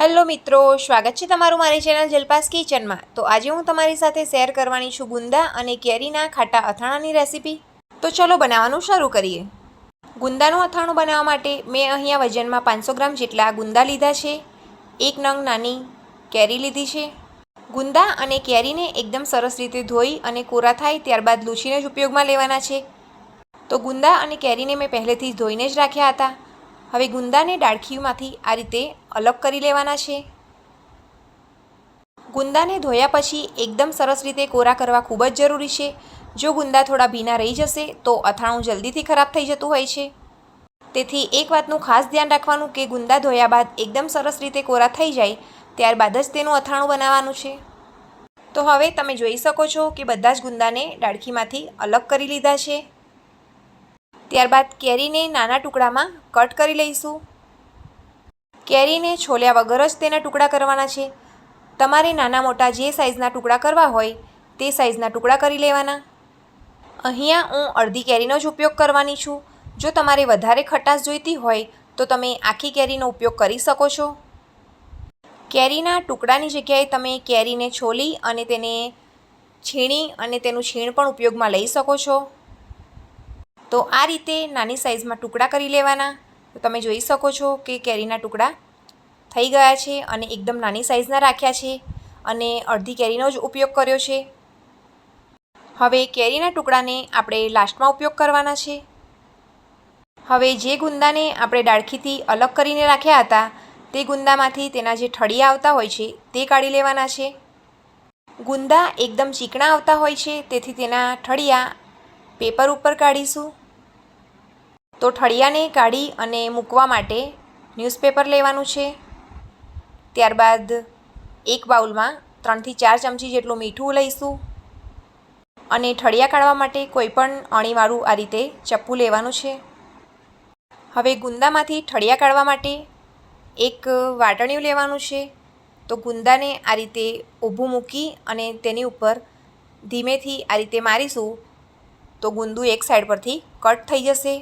Hello મિત્રો, સ્વાગત છે તમારું મારી ચેનલ જલપાસ કિચનમાં. તો આજે હું તમારી સાથે શેર કરવાની છું ગુંદા અને કેરીના ખાટા અથાણાની રેસીપી. તો ચલો બનાવવાનું શરૂ કરીએ. ગુંદાનું અથાણું બનાવવા માટે મેં અહીંયા વજનમાં પાંચસો ગ્રામ જેટલા ગુંદા લીધા છે. એક નંગ નાની કેરી લીધી છે. ગુંદા અને કેરીને એકદમ સરસ રીતે ધોઈ અને કોરા થાય ત્યારબાદ લૂછીને જ ઉપયોગમાં લેવાના છે. તો ગુંદા અને કેરીને મેં પહેલેથી ધોઈને જ રાખ્યા હતા. હવે ગુંદાને ડાળખીમાંથી આ રીતે અલગ કરી લેવાના છે. ગુંદાને ધોયા પછી એકદમ સરસ રીતે કોરા કરવા ખૂબ જ જરૂરી છે. જો ગુંદા થોડા ભીના રહી જશે, તો અથાણું જલ્દીથી ખરાબ થઈ જતું હોય છે. તેથી એક વાતનું ખાસ ધ્યાન રાખવાનું કે ગુંદા ધોયા બાદ એકદમ સરસ રીતે કોરા થઈ જાય, ત્યારબાદ જ તેનું અથાણું બનાવવાનું છે. તો હવે તમે જોઈ શકો છો કે બધા જ ગુંદાને ડાળખીમાંથી અલગ કરી લીધા છે. ત્યારબાદ કેરીને નાના ટુકડામાં કટ કરી લઈશું. કેરીને છોલ્યા વગર જ તેના ટુકડા કરવાના છે. તમારે નાના મોટા જે સાઇઝના ટુકડા કરવા હોય, તે સાઇઝના ટુકડા કરી લેવાના. અહીંયા હું અડધી કેરીનો જ ઉપયોગ કરવાની છું. જો તમારે વધારે ખટાશ જોઈતી હોય, તો તમે આખી કેરીનો ઉપયોગ કરી શકો છો. કેરીના ટુકડાની જગ્યાએ તમે કેરીને છોલી અને તેને છીણી અને તેનું છીણ પણ ઉપયોગમાં લઈ શકો છો. તો આ રીતે નાની સાઇઝમાં ટુકડા કરી લેવાના. તો તમે જોઈ શકો છો કે કેરીના ટુકડા થઈ ગયા છે અને એકદમ નાની સાઇઝના રાખ્યા છે અને અડધી કેરીનો જ ઉપયોગ કર્યો છે. હવે કેરીના ટુકડાને આપણે લાસ્ટમાં ઉપયોગ કરવાના છે. હવે જે ગુંદાને આપણે ડાળખીથી અલગ કરીને રાખ્યા હતા, તે ગુંદામાંથી તેના જે ઠળિયા આવતા હોય છે, તે કાઢી લેવાના છે. ગુંદા એકદમ ચીકણા આવતા હોય છે, તેથી તેના ઠળિયા પેપર ઉપર કાઢીશું. તો ઠળિયાને કાઢી અને મૂકવા માટે ન્યૂઝપેપર લેવાનું છે. ત્યારબાદ એક બાઉલમાં ત્રણથી ચાર ચમચી જેટલું મીઠું લઈશું અને ઠળિયા કાઢવા માટે કોઈપણ અણીવાળું આ રીતે ચપ્પુ લેવાનું છે. હવે ગુંદામાંથી ઠળિયા કાઢવા માટે એક વાટણિયું લેવાનું છે. તો ગુંદાને આ રીતે ઊભું મૂકી અને તેની ઉપર ધીમેથી આ રીતે મારીશું તો ગુંદુ એક સાઈડ પરથી કટ થઈ જશે.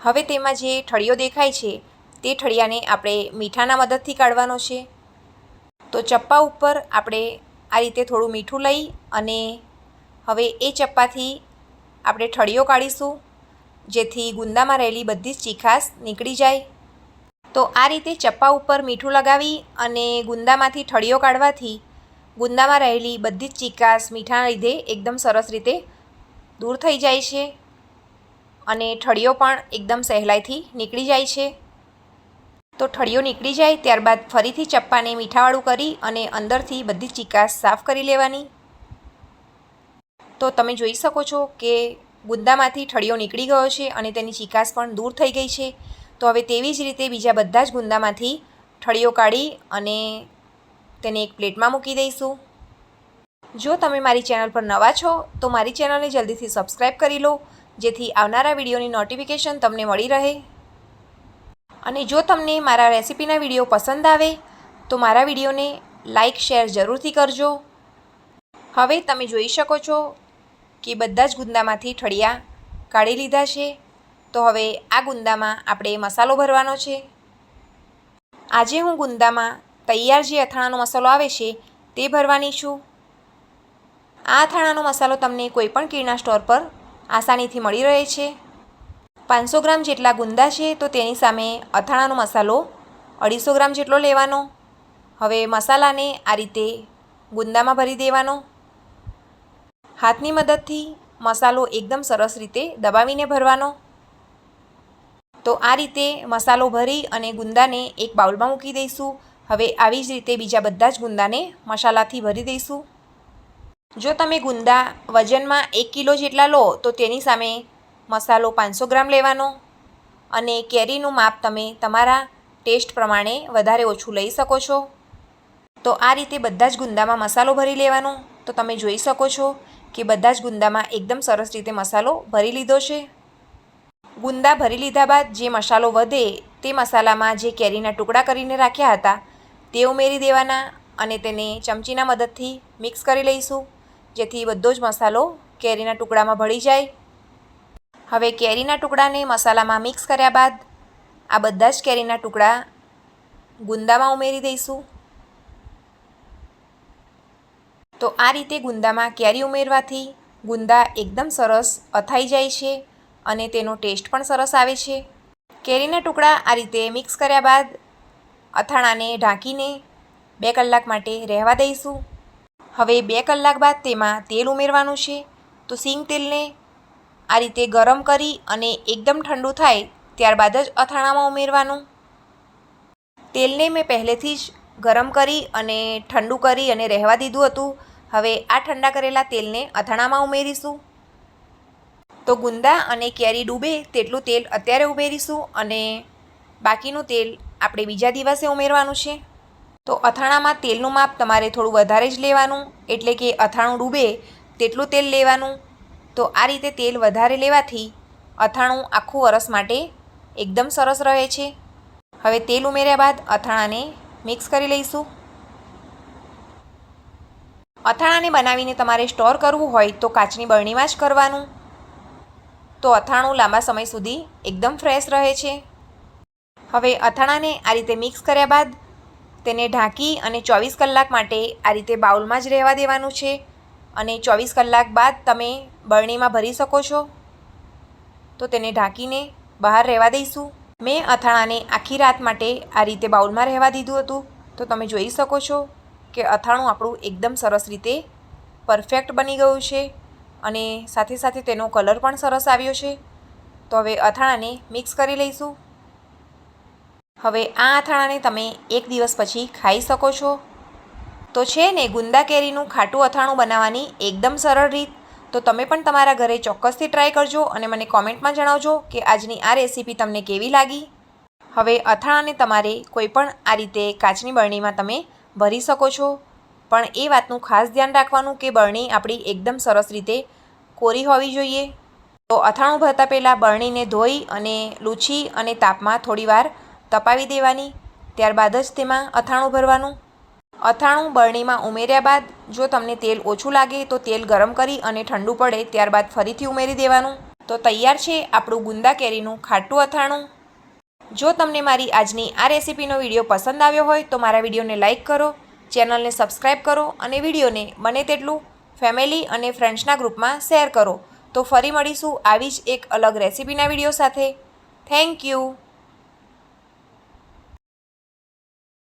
હવે તેમાં જે ઠળિયો દેખાય છે, તે ઠળિયાને આપણે મીઠાના મદદથી કાઢવાનો છે. તો ચપ્પા ઉપર આપણે આ રીતે થોડું મીઠું લઈ અને હવે એ ચપ્પાથી આપણે ઠળિયો કાઢીશું, જેથી ગુંદામાં રહેલી બધી જ ચીખાશ નીકળી જાય. તો આ રીતે ચપ્પા ઉપર મીઠું લગાવી અને ગુંદામાંથી ઠળિયો કાઢવાથી ગુંદામાં રહેલી બધી જ ચીકાશ મીઠાના લીધે એકદમ સરસ રીતે દૂર થઈ જાય છે. અને ઠળિયો પણ એકદમ સહેલાઈથી નીકળી જાય છે. તો ઠળિયો નીકળી જાય ત્યારબાદ ફરીથી ચપ્પાને મીઠાવાળું કરી અને અંદરથી બધી ચીકાશ સાફ કરી લેવાની. તો તમે જોઈ શકો છો કે ગુંદામાંથી ઠળિયો નીકળી ગયો છે અને તેની ચીકાશ પણ દૂર થઈ ગઈ છે. તો હવે તેવી જ રીતે બીજા બધા જ ગુંદામાંથી ઠળિયો કાઢી અને તેને એક પ્લેટમાં મૂકી દઈશું. જો તમે મારી ચેનલ પર નવા છો તો મારી ચેનલને જલ્દીથી સબસ્ક્રાઈબ કરી લો. જેથી આવનારા વિડીયોની નોટિફિકેશન તમને મળી રહે. અને જો તમને મારા રેસિપીના વીડિયો પસંદ આવે, તો મારા વિડીયોને લાઈક શેર જરૂરથી કરજો. હવે તમે જોઈ શકો છો કે બધા જ ગુંદામાંથી ઠળિયા કાઢી લીધા છે. તો હવે આ ગુંદામાં આપણે મસાલો ભરવાનો છે. આજે હું ગુંદામાં તૈયાર જે અથાણાનો મસાલો આવે છે, તે ભરવાની છું. આ અથાણાનો મસાલો તમને કોઈપણ કિરણા સ્ટોર પર આસાનીથી મળી રહે છે. પાંચસો ગ્રામ જેટલા ગુંદા છે, તો તેની સામે અથાણાનો મસાલો અઢીસો ગ્રામ જેટલો લેવાનો. હવે મસાલાને આ રીતે ગુંદામાં ભરી દેવાનો. હાથની મદદથી મસાલો એકદમ સરસ રીતે દબાવીને ભરવાનો. તો આ રીતે મસાલો ભરી અને ગુંદાને એક બાઉલમાં મૂકી દઈશું. હવે આવી જ રીતે બીજા બધા જ ગુંદાને મસાલાથી ભરી દઈશું. જો તમે ગુંદા વજનમાં એક કિલો જેટલા લો, તો તેની સામે મસાલો પાંચસો ગ્રામ લેવાનો અને કેરીનું માપ તમે તમારા ટેસ્ટ પ્રમાણે વધારે ઓછું લઈ શકો છો. તો આ રીતે બધા જ ગુંદામાં મસાલો ભરી લેવાનો. તો તમે જોઈ શકો છો કે બધા જ ગુંદામાં એકદમ સરસ રીતે મસાલો ભરી લીધો છે. ગુંદા ભરી લીધા બાદ જે મસાલો વધે તે મસાલામાં જે કેરીના ટુકડા કરીને રાખ્યા હતા, તે ઉમેરી દેવાના અને તેને ચમચીના મદદથી મિક્સ કરી લઈશું. જેથી બધો જ મસાલો કેરીના ટુકડામાં ભળી જાય. હવે કેરીના ટુકડાને મસાલામાં મિક્સ કર્યા બાદ આ બધા જ કેરીના ટુકડા ગુંદામાં ઉમેરી દઈશું. તો આ રીતે ગુંદામાં કેરી ઉમેરવાથી ગુંદા એકદમ સરસ અથાઈ જાય છે અને તેનો ટેસ્ટ પણ સરસ આવે છે. કેરીના ટુકડા આ રીતે મિક્સ કર્યા બાદ અથાણાને ઢાંકીને બે કલાક માટે રહેવા દઈશું. હવે બે કલાક બાદ તેમાં તેલ ઉમેરવાનું છે. તો સિંગ તેલને આ રીતે ગરમ કરી અને એકદમ ઠંડુ થાય ત્યારબાદ જ અથાણામાં ઉમેરવાનું. તેલને મેં પહેલેથી જ ગરમ કરી અને ઠંડુ કરી અને રહેવા દીધું હતું. હવે આ ઠંડા કરેલા તેલને અથાણામાં ઉમેરીશું. તો ગુંદા અને કેરી ડૂબે તેટલું તેલ અત્યારે ઉમેરીશું અને બાકીનું તેલ આપણે બીજા દિવસે ઉમેરવાનું છે. તો અથાણામાં તેલનું માપ તમારે થોડું વધારે જ લેવાનું, એટલે કે અથાણું ડૂબે તેટલું તેલ લેવાનું. તો આ રીતે તેલ વધારે લેવાથી અથાણું આખું વરસ માટે એકદમ સરસ રહે છે. હવે તેલ ઉમેર્યા બાદ અથાણાને મિક્સ કરી લઈશું. અથાણાને બનાવીને તમારે સ્ટોર કરવું હોય તો કાચની બરણીમાં જ કરવાનું. તો અથાણું લાંબા સમય સુધી એકદમ ફ્રેશ રહે છે. હવે અથાણાને આ રીતે મિક્સ કર્યા બાદ તેને ઢાંકી અને ચોવીસ કલાક માટે આ રીતે બાઉલમાં જ રહેવા દેવાનું છે. અને ચોવીસ કલાક બાદ તમે બરણીમાં ભરી શકો છો. તો તેને ઢાંકીને બહાર રહેવા દઈશું. મેં અથાણાને આખી રાત માટે આ રીતે બાઉલમાં રહેવા દીધું હતું. તો તમે જોઈ શકો છો કે અથાણું આપણું એકદમ સરસ રીતે પરફેક્ટ બની ગયું છે. અને સાથે સાથે તેનો કલર પણ સરસ આવ્યો છે. તો હવે અથાણાને મિક્સ કરી લઈશું. હવે આ અથાણાને તમે એક દિવસ પછી ખાઈ શકો છો. તો છે ને ગુંદા કેરીનું ખાટું અથાણું બનાવવાની એકદમ સરળ રીત. તો તમે પણ તમારા ઘરે ચોક્કસથી ટ્રાય કરજો અને મને કોમેન્ટમાં જણાવજો કે આજની આ રેસીપી તમને કેવી લાગી. હવે અથાણાને તમારે કોઈ પણ આ રીતે કાચની બરણીમાં તમે ભરી શકો છો. પણ એ વાતનું ખાસ ધ્યાન રાખવાનું કે બરણી આપણી એકદમ સરસ રીતે કોરી હોવી જોઈએ. તો અથાણું ભરતા પહેલાં બરણીને ધોઈ અને લૂછી અને તાપમાં થોડીવાર તપાવી દેવાની, ત્યારબાદ જ તેમાં અથાણું ભરવાનું. અથાણું બરણીમાં ઉમેર્યા બાદ જો તમને તેલ ઓછું લાગે તો તેલ ગરમ કરી અને ઠંડુ પડે ત્યારબાદ ફરીથી ઉમેરી દેવાનું. તો તૈયાર છે આપણું ગુંદા કેરીનું ખાટું અથાણું. જો તમને મારી આજની આ રેસીપીનો વીડિયો પસંદ આવ્યો હોય તો મારા વિડીયોને લાઇક કરો, ચેનલને સબસ્ક્રાઈબ કરો અને વિડીયોને બને તેટલું ફેમિલી અને ફ્રેન્ડ્સના ગ્રુપમાં શેર કરો. તો ફરી મળીશું આવી જ એક અલગ રેસીપીના વીડિયો સાથે. Thank you.